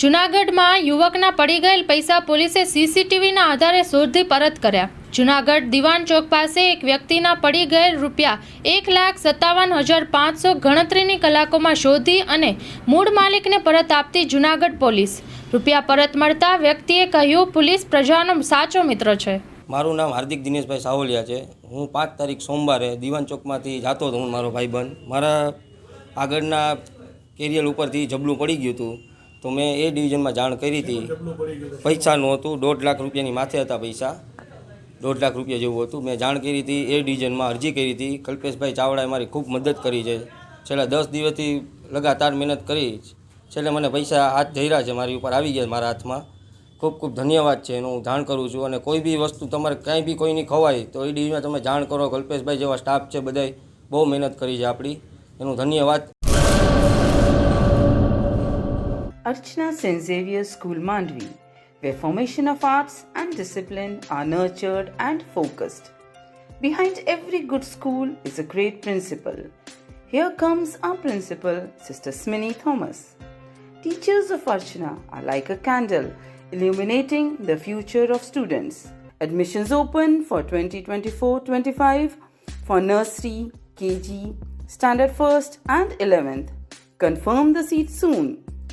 જૂનાગઢમાં યુવકના પડી ગયેલ પૈસા પોલીસે સીસીટીવીના આધારે શોધી પરત કર્યા. જૂનાગઢ દિવાન ચોક પાસે એક વ્યક્તિના પડી ગયેલ રૂપિયા એક લાખ સત્તાવન હજાર પાંચસો ગણતરીની કલાકોમાં શોધી અને મૂળ માલિકને પરત આપતી જૂનાગઢ પોલીસ. રૂપિયા પરત મળતા વ્યક્તિએ કહ્યું, પોલીસ પ્રજાનો સાચો મિત્ર છે. મારું નામ હાર્દિક દિનેશભાઈ સાવલિયા છે. હું પાંચ તારીખ સોમવારે દિવાન ચોકમાંથી જતો હતો હું મારો ભાઈબંધ. મારા આગળના કેરિયર ઉપરથી જબલું પડી ગયું હતું. તો મેં એ ડિવિઝનમાં જાણ કરી હતી. પૈસાનું હતું, દોઢ લાખ રૂપિયાની માથે હતા પૈસા. દોઢ લાખ રૂપિયા જેવું હતું. મેં જાણ કરી હતી, એ ડિવિઝનમાં અરજી કરી હતી. કલ્પેશભાઈ ચાવડાએ મારી ખૂબ મદદ કરી છે. છેલ્લા દસ દિવસથી લગાતાર મહેનત કરી. છેલ્લે મને પૈસા હાથ ધર્યા છે, મારી ઉપર આવી ગયા મારા હાથમાં. ખૂબ ખૂબ ધન્યવાદ છે એનું હું જાણ કરું છું. અને કોઈ બી વસ્તુ તમારે કાંઈ બી કોઈની ખવાય, તો એ ડિવિઝનમાં તમે જાણ કરો. કલ્પેશભાઈ જેવા સ્ટાફ છે, બધાય બહુ મહેનત કરી છે આપણી. એનું ધન્યવાદ. Archana St. Xavier School Mandvi, where formation of arts and discipline are nurtured and focused. Behind every good school is a great principal. Here comes our principal, Sister Smini Thomas. Teachers of Archana are like a candle illuminating the future of students. Admissions open for 2024-25 for nursery, KG, standard 1st and 11th. Confirm the seat soon.